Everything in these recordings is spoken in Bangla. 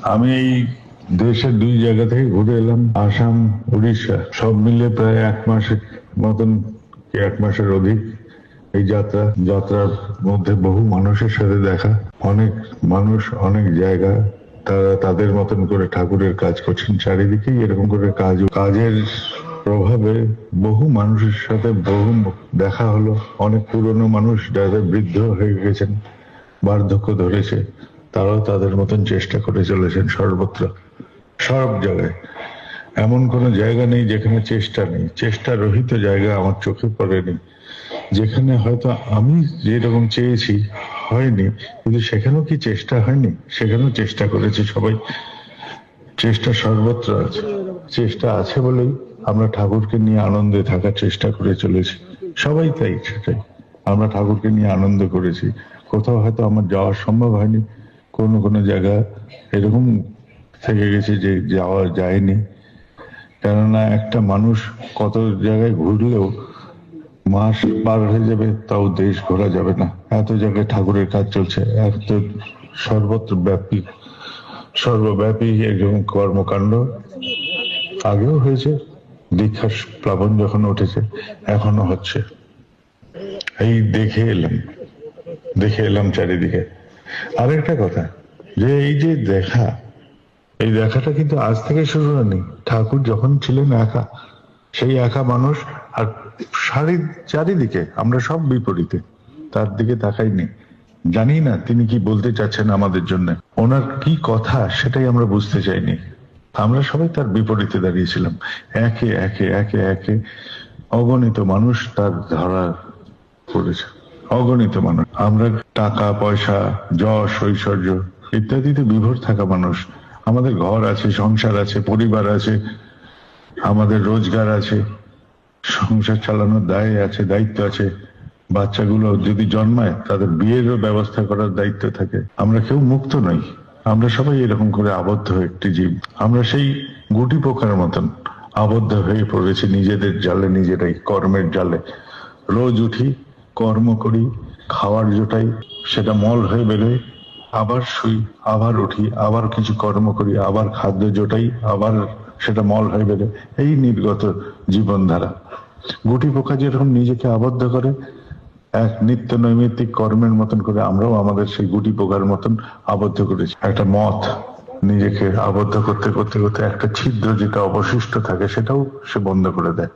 আমি এই দেশের দুই জায়গা থেকে ঘুরে এলাম, আসাম, উড়িষ্যা। সব মিলে প্রায় এক মাসের মতন এক মাসের অধিক এই যাত্রা। যাত্রার মধ্যে বহু মানুষের সাথে দেখা। অনেক মানুষ, অনেক জায়গা। তারা তাদের মতন করে ঠাকুরের কাজ করছেন। চারিদিকেই এরকম করে কাজ কাজের প্রভাবে বহু মানুষের সাথে বহু দেখা হলো। অনেক পুরনো মানুষ যারা বৃদ্ধ হয়ে গেছেন, বার্ধক্য ধরেছে। তারাও তাদের মতন চেষ্টা করে চলেছেন সর্বত্র, সব জায়গায়। এমন কোনো জায়গা নেই যেখানে চেষ্টা নেই। চেষ্টা রহিত জায়গা আমার চোখে পড়েনি। যেখানে হয়তো আমি যেরকম চেয়েছি, হয়নি, কিন্তু সেখানেও কি চেষ্টা হয়নি? সেখানেও চেষ্টা করেছে সবাই। চেষ্টা সর্বত্র আছে। চেষ্টা আছে বলেই আমরা ঠাকুরকে নিয়ে আনন্দে থাকার চেষ্টা করে চলেছি। সবাই তাই, সেটাই। আমরা ঠাকুরকে নিয়ে আনন্দ করেছি। কোথাও হয়তো আমার যাওয়া সম্ভব হয়নি। কোনো কোনো জায়গা এরকম থেকে গেছে যে যাওয়া যায়নি। কেননা একটা মানুষ কত জায়গায় ঘুরলেও মাস পার হয়ে যাবে, তাও দেশ ঘোরা যাবে না। এত জায়গায় ঠাকুরের কাজ চলছে, এত সর্বত্র ব্যাপী, সর্বব্যাপী এরকম কর্মকাণ্ড। আগেও হয়েছে, দীক্ষার প্লাবন যখন উঠেছে এখনও হচ্ছে। এই দেখে এলাম দেখে এলাম চারিদিকে। আরেকটা কথা, যে এই যে দেখা, এই দেখাটা কিন্তু আজ থেকে শুরু হয়নি। ঠাকুর যখন ছিলেন একা, সেই একা মানুষ আর সারি চারিদিকে, আমরা সব বিপরীতে, তার দিকে তাকাইনি। জানি না তিনি কি বলতে চাচ্ছেন আমাদের জন্য। ওনার কি কথা সেটাই আমরা বুঝতে চাইনি। আমরা সবাই তার বিপরীতে দাঁড়িয়েছিলাম। একে একে একে একে অগণিত মানুষ তার ধরা পড়েছে। অগণিত মানুষ। আমরা টাকা, পয়সা, যশ, ঐশ্বর্য ইত্যাদিতে বিভোর থাকা মানুষ। আমাদের ঘর আছে, সংসার আছে, পরিবার আছে, আমাদের রোজগার আছে, সংসার চালানোর দায় আছে, দায়িত্ব আছে। বাচ্চাগুলো যদি জন্মায়, তাদের বিয়েরও ব্যবস্থা করার দায়িত্ব থাকে। আমরা কেউ মুক্ত নই। আমরা সবাই এরকম করে আবদ্ধ একটি জীব। আমরা সেই গুটি পোকার মতন আবদ্ধ হয়ে পড়েছি নিজেদের জালে, নিজেরাই কর্মের জালে। রোজ উঠি কর্ম করি, খাওয়ার জোটাই, সেটা মল হয়ে বেরোয়। আবার শুই, আবার উঠি, আবার কিছু কর্ম করি, আবার খাদ্য জোটাই, আবার সেটা মল হয়ে বেরোয়। এই নির্গত জীবনধারা। গুটি পোকা যেরকম নিজেকে আবদ্ধ করে, এক নিত্য নৈমিত্তিক কর্মের মতন করে আমরাও আমাদের সেই গুটি পোকার মতন আবদ্ধ করেছি। একটা মত নিজেকে আবদ্ধ করতে করতে করতে একটা ছিদ্র যেটা অবশিষ্ট থাকে, সেটাও সে বন্ধ করে দেয়।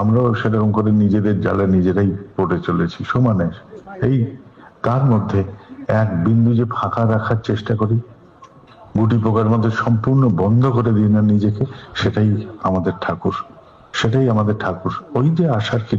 আমরাও সেরকম করে নিজেদের জালে নিজেরাই পড়ে চলেছি, সমানে। এই তার মধ্যে এক বিন্দু যে ফাঁকা রাখার চেষ্টা করি, গুটি পোকার মধ্যে সম্পূর্ণ বন্ধ করে দিই না নিজেকে, সেটাই আমাদের ঠাকুর। সেটাই আমাদের ঠাকুর। ওই যে আশার কি